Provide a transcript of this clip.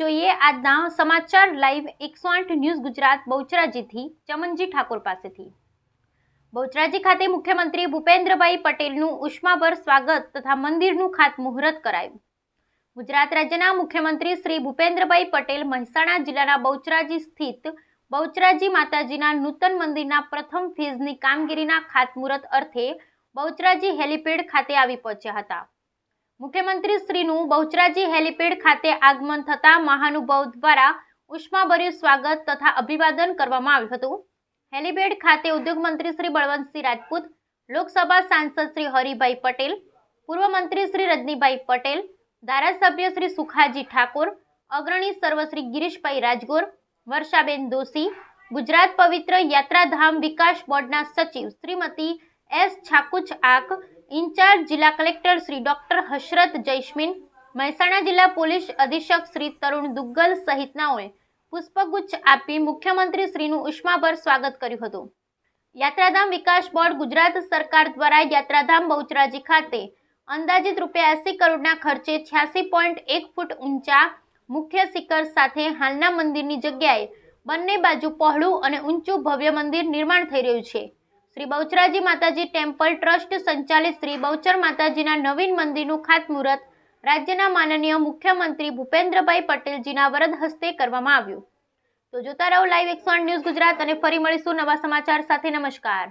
જોઈએ આજના સમાચાર લાઈવ એકસો આઠ ન્યૂઝ ગુજરાત બહુચરાજીથી, ચમનજી ઠાકોર પાસેથી. બહુચરાજી ખાતે મુખ્યમંત્રી ભૂપેન્દ્રભાઈ પટેલનું ઉષ્માભર સ્વાગત તથા મંદિરનું ખાતમુહૂર્ત કરાયું. ગુજરાત રાજ્યના મુખ્યમંત્રી શ્રી ભૂપેન્દ્રભાઈ પટેલ મહેસાણા જિલ્લાના બહુચરાજી સ્થિત બહુચરાજી માતાજીના નૂતન મંદિરના પ્રથમ ફેઝની કામગીરીના ખાતમુહૂર્ત અર્થે બહુચરાજી હેલીપેડ ખાતે આવી પહોંચ્યા હતા. મુખ્યમંત્રી શ્રીનું બહુચરાજી હેલીપેડ ખાતે આગમન થતા મહાનુભાવ દ્વારા ઉષ્માભર્યું સ્વાગત તથા અભિવાદન કરવામાં આવ્યું હતું. હેલીપેડ ખાતે ઉદ્યોગ મંત્રી શ્રી બળવંતસિંહ રાજપૂત, લોકસભા સાંસદ શ્રી હરિભાઈ પટેલ, પૂર્વ મંત્રી શ્રી રજનીભાઈ પટેલ, ધારાસભ્ય શ્રી સુખાજી ઠાકોર, અગ્રણી સર્વ શ્રી ગિરીશભાઈ રાજગોર, વર્ષાબેન દોશી, ગુજરાત પવિત્ર યાત્રાધામ વિકાસ બોર્ડના સચિવ શ્રીમતી એસ છાકુચ આક ઇન્ચાર્જ જિલ્લા કલેક્ટર શ્રી ડોક્ટર હશરત જૈસ્મીન મહેસાણા જિલ્લા પોલીસ અધિક્ષક શ્રી તરુણ દુગ્ગલ સહિતનાઓએ પુષ્પગુચ્છ આપી મુખ્યમંત્રી શ્રીનું ઉષ્માભર સ્વાગત કર્યું હતું. યાત્રાધામ વિકાસ બોર્ડ ગુજરાત સરકાર દ્વારા યાત્રાધામ બહુચરાજી ખાતે અંદાજિત રૂપિયા એસી કરોડના ખર્ચે છ્યાસી પોઈન્ટ એક ફૂટ ઊંચા મુખ્ય શિખર સાથે હાલના મંદિરની જગ્યાએ બંને બાજુ પહોળું અને ઊંચું ભવ્ય મંદિર નિર્માણ થઈ રહ્યું છે. શ્રી બહુચરાજી માતાજી ટેમ્પલ ટ્રસ્ટ સંચાલિત શ્રી બહુચર માતાજીના નવીન મંદિરનું ખાતમુહૂર્ત રાજ્યના માનનીય મુખ્યમંત્રી ભૂપેન્દ્રભાઈ પટેલજીના વરદ હસ્તે કરવામાં આવ્યું. તો જોતા રહો લાઈવ એકસો ન્યૂઝ ગુજરાત અને ફરી મળીશું નવા સમાચાર સાથે. નમસ્કાર.